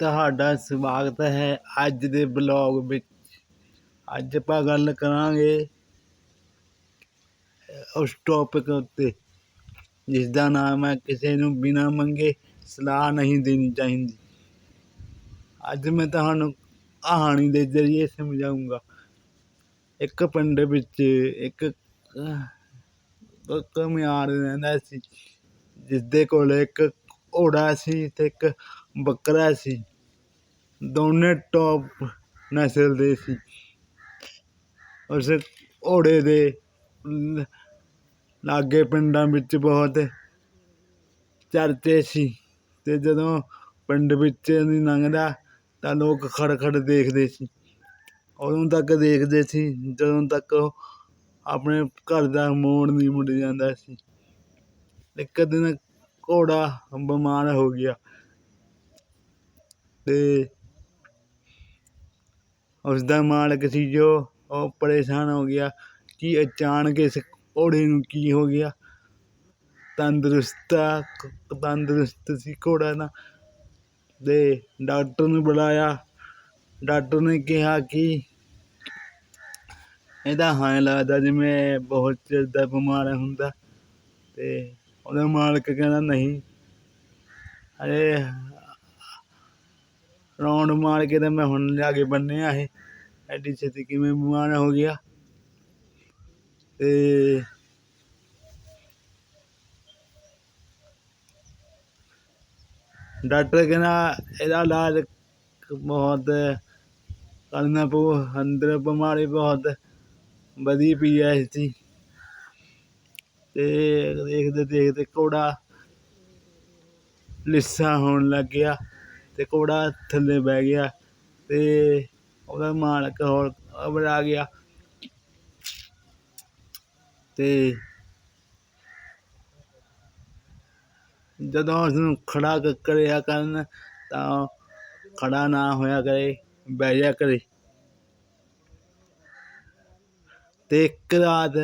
ਤੁਹਾਡਾ ਸਵਾਗਤ ਹੈ ਅੱਜ ਦੇ ਬਲੌਗ ਵਿੱਚ। ਅੱਜ ਆਪਾਂ ਗੱਲ ਕਰਾਂਗੇ ਉਸ ਟੌਪਿਕ ਉੱਤੇ ਜਿਸ ਦਾ ਨਾਮ ਹੈ ਕਿਸੇ ਨੂੰ ਬਿਨਾਂ ਮੰਗੇ ਸਲਾਹ ਨਹੀਂ ਦੇਣੀ ਚਾਹੀਦੀ। ਅੱਜ ਮੈਂ ਤੁਹਾਨੂੰ ਕਹਾਣੀ ਦੇ ਜ਼ਰੀਏ ਸਮਝਾਉਂਗਾ ਇੱਕ ਪਿੰਡ ਵਿੱਚ ਇੱਕ ਕਮਿਆਰ ਰਹਿੰਦਾ ਸੀ ਜਿਸ ਦੇ ਕੋਲ ਇੱਕ ਘੋੜਾ ਸੀ ਤੇ ਇੱਕ ਬੱਕਰਾ ਸੀ। ਦੋਨੇ ਟੌਪ ਨਸਲ ਦੇ ਸੀ। ਉਸ ਘੋੜੇ ਦੇ ਲਾਗੇ ਪਿੰਡਾਂ ਵਿੱਚ ਬਹੁਤ ਚਰਚੇ ਸੀ ਤੇ ਜਦੋਂ ਪਿੰਡ ਵਿੱਚ ਨਹੀਂ ਲੰਘਦਾ ਤਾਂ ਲੋਕ ਖੜ ਖੜ ਦੇਖਦੇ ਸੀ। ਉਦੋਂ ਤੱਕ ਦੇਖਦੇ ਸੀ ਜਦੋਂ ਤੱਕ ਉਹ ਆਪਣੇ ਘਰ ਦਾ ਮੋੜ ਨਹੀਂ ਮੁੜ ਜਾਂਦਾ ਸੀ। ਇੱਕ ਦਿਨ ਘੋੜਾ ਬਿਮਾਰ ਹੋ ਗਿਆ। ਤੇ ਉਸ ਦਾ ਮਾਲਕ ਸੀ ਜੋ, ਉਹ ਪਰੇਸ਼ਾਨ ਹੋ ਗਿਆ ਕਿ ਅਚਾਨਕ ਇਸ ਘੋੜੇ ਨੂੰ ਕੀ ਹੋ ਗਿਆ। ਤੰਦਰੁਸਤ ਤੰਦਰੁਸਤ ਸੀ ਘੋੜਾ ਨਾ ਤੇ ਡਾਕਟਰ ਨੂੰ ਬੁਲਾਇਆ। ਡਾਕਟਰ ਨੇ ਕਿਹਾ ਕਿ ਇਹਦਾ ਹਾਂ ਲੱਗਦਾ ਜਿਵੇਂ ਬਹੁਤ ਚਿਰ ਦਾ ਬਿਮਾਰ ਹੁੰਦਾ। ਤੇ ਉਹਦਾ ਮਾਲਕ ਕਹਿੰਦਾ, ਨਹੀਂ, ਅਰੇ ਰੌਂਡ ਮਾਰ ਕੇ ਤੇ ਮੈਂ ਹੁਣ ਲਿਆ ਕੇ ਬੰਨਿਆ ਇਹ। ਐਡੀ ਛੇਤੀ ਕਿਵੇਂ ਬਿਮਾਰ ਹੋ ਗਿਆ। ਤੇ ਡਾਕਟਰ ਕਹਿੰਦਾ ਇਹਦਾ ਇਲਾਜ ਬਹੁਤ ਕਰਨਾ ਪਊ, ਅੰਦਰ ਬਿਮਾਰੀ ਬਹੁਤ ਵਧੀ ਪਈ ਐ ਇਸਦੀ ਤੇ ਦੇਖਦੇ ਦੇਖਦੇ ਘੋੜਾ ਲਿੱਸਾ ਹੋਣ ਲੱਗ ਗਿਆ। ਅਤੇ ਘੋੜਾ ਥੱਲੇ ਬਹਿ ਗਿਆ ਅਤੇ ਉਹਦਾ ਮਾਲਕ ਹੋਰ ਘਬਰਾ ਗਿਆ। ਅਤੇ ਜਦੋਂ ਉਸਨੂੰ ਖੜਾ ਕਰਿਆ ਕਰਨ ਤਾਂ ਖੜਾ ਨਾ ਹੋਇਆ ਕਰੇ, ਬਹਿ ਜਾ ਕਰੇ। ਤੇ ਇੱਕ ਰਾਤ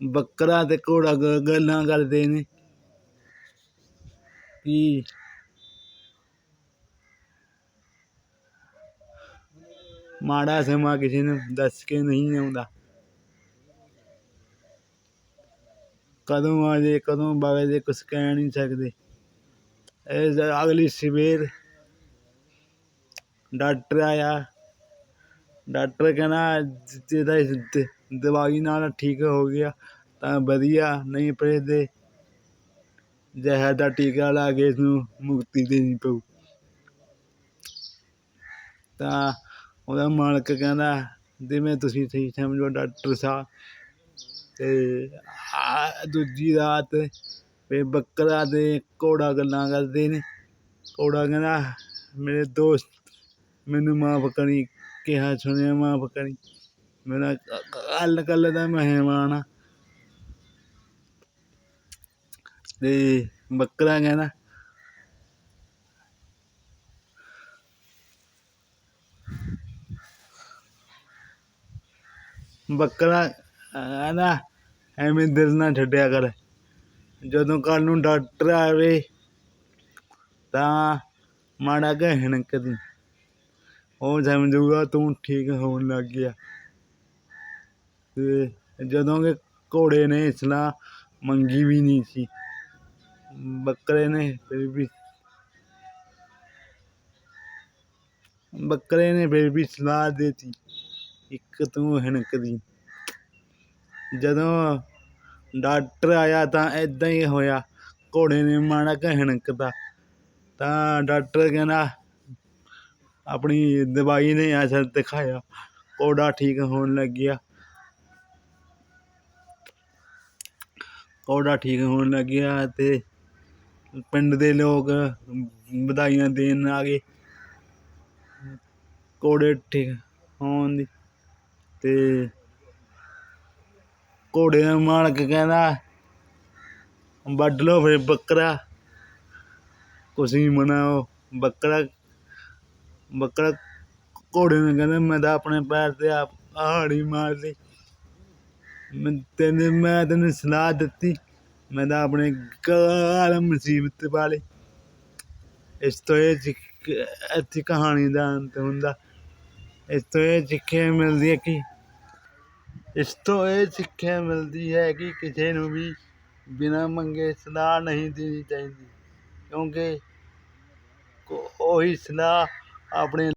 ਬੱਕਰਾ ਤੇ ਘੋੜਾ ਗ- ਗੱਲਾਂ ਕਰਦੇ ਨੇ ਕਿ ਮਾੜਾ ਸਮਾਂ ਕਿਸੇ ਨੂੰ ਦੱਸ ਕੇ ਨਹੀਂ ਆਉਂਦਾ। ਕਦੋਂ ਆ ਜੇ ਕਦੋਂ ਵਗ ਜੇ ਕੁਛ ਕਹਿ ਨਹੀਂ ਸਕਦੇ। ਇਹ ਅਗਲੀ ਸਵੇਰ ਡਾਕਟਰ ਆਇਆ। ਡਾਕਟਰ ਕਹਿੰਦਾ, ਜਿਹਦਾ ਇਸ ਦਵਾਈ ਨਾਲ ਠੀਕ ਹੋ ਗਿਆ, ਤਾਂ ਵਧੀਆ, ਨਹੀਂ ਪਏ ਤੇ ਜ਼ਹਿਰ ਦਾ ਟੀਕਾ ਲਾ ਕੇ ਇਸਨੂੰ ਮੁਕਤੀ ਦੇਣੀ ਪਊ। ਤਾਂ ਉਹਦਾ ਮਾਲਕ ਕਹਿੰਦਾ, ਜਿਵੇਂ ਤੁਸੀਂ ਠੀਕ ਸਮਝੋ, ਡਾਕਟਰ ਸਾਹਿਬ। ਅਤੇ ਆ ਦੂਜੀ ਰਾਤ ਵੀ ਬੱਕਰਾ ਤੇ ਘੋੜਾ ਗੱਲਾਂ ਕਰਦੇ ਨੇ। ਘੋੜਾ ਕਹਿੰਦਾ, ਮੇਰੇ ਦੋਸਤ ਮੈਨੂੰ ਮਾਫ ਕਰੀ, ਕਿਹਾ, ਸੁਣਿਆ ਮਾਫ ਕਰੀ। ਮੇਰਾ ਕੱਲ ਕੱਲ ਦਾ ਮਹਿਮਾਨ ਆ। ਤੇ ਬੱਕਰਾ ਕਹਿੰਦਾ ਬੱਕਰਾ ਕਹਿੰਦਾ ਐਵੇਂ ਦਿਲ ਨਾ ਛੱਡਿਆ ਕਰ। ਜਦੋਂ ਕੱਲ ਨੂੰ ਡਾਕਟਰ ਆਵੇ, ਤਾਂ ਮਾੜਾ ਕਹਿ ਹਿਣਕ ਦੀ। ਉਹ ਸਮਝੂਗਾ, ਤੂੰ ਠੀਕ ਹੋਣ ਲੱਗ ਗਿਆ। ਤੇ ਜਦੋਂ ਕਿ ਘੋੜੇ ਨੇ ਸਲਾਹ ਮੰਗੀ ਵੀ ਨਹੀਂ ਸੀ। ਬੱਕਰੇ ਨੇ ਫਿਰ ਵੀ ਬੱਕਰੇ ਨੇ ਫਿਰ ਵੀ ਸਲਾਹ ਦੇਤੀ। ਇੱਕ ਤੂੰ ਹਿਣਕਦੀ ਜਦੋਂ ਡਾਕਟਰ ਆਇਆ ਤਾਂ ਇਦਾਂ ਹੀ ਹੋਇਆ, ਘੋੜੇ ਨੇ ਮਾੜਾ ਕੁ ਹਿਣਕਦਾ ਤਾਂ ਡਾਕਟਰ ਕਹਿੰਦਾ, ਆਪਣੀ ਦਵਾਈ ਨੇ ਅਸਰ ਦਿਖਾਇਆ, ਘੋੜਾ ਠੀਕ ਹੋਣ ਲੱਗਿਆ ਘੋੜਾ ਠੀਕ ਹੋਣ ਲੱਗਿਆ ਤੇ ਪਿੰਡ ਦੇ ਲੋਕ ਵਧਾਈਆਂ ਦੇਣ ਆ ਗਏ। ਘੋੜੇ ਠੀਕ ਹੋਣ ਦੀ ਤੇ ਘੋੜੇ ਦਾ ਮਾਲਕ ਕਹਿੰਦਾ, ਵੱਢ ਲਓ ਫਿਰ ਬੱਕਰਾ। ਕੁਛ ਨਹੀਂ ਮਨਾਓ ਬੱਕਰਾ ਬੱਕਰਾ ਘੋੜੇ ਨੂੰ ਕਹਿੰਦਾ, ਮੈਂ ਤਾਂ ਆਪਣੇ ਪੈਰ ਤੇ ਆਪ ਹਾੜੀ ਮਾਰ ਲਈ ਮੈਂ ਤੈਨੂੰ ਮੈਂ ਤੈਨੂੰ ਸਲਾਹ ਦਿੱਤੀ। ਮੈਂ ਤਾਂ ਆਪਣੇ ਕਾਲ ਮੁਸੀਬਤ ਪਾ ਲਈ। ਇਸ ਤੋਂ ਇਹ ਸਿੱਖ, ਇੱਥੇ ਕਹਾਣੀ ਦਾ ਅੰਤ ਹੁੰਦਾ। ਇਸ ਤੋਂ ਇਹ ਸਿੱਖਿਆ ਮਿਲਦੀ ਹੈ ਕਿ ਇਸ ਤੋਂ ਇਹ ਸਿੱਖਿਆ ਮਿਲਦੀ ਹੈ ਕਿ ਕਿਸੇ ਨੂੰ ਵੀ ਬਿਨਾਂ ਮੰਗੇ ਸਲਾਹ ਨਹੀਂ ਦੇਣੀ ਚਾਹੀਦੀ, ਕਿਉਂਕਿ ਉਹੀ ਸਲਾਹ ਆਪਣੇ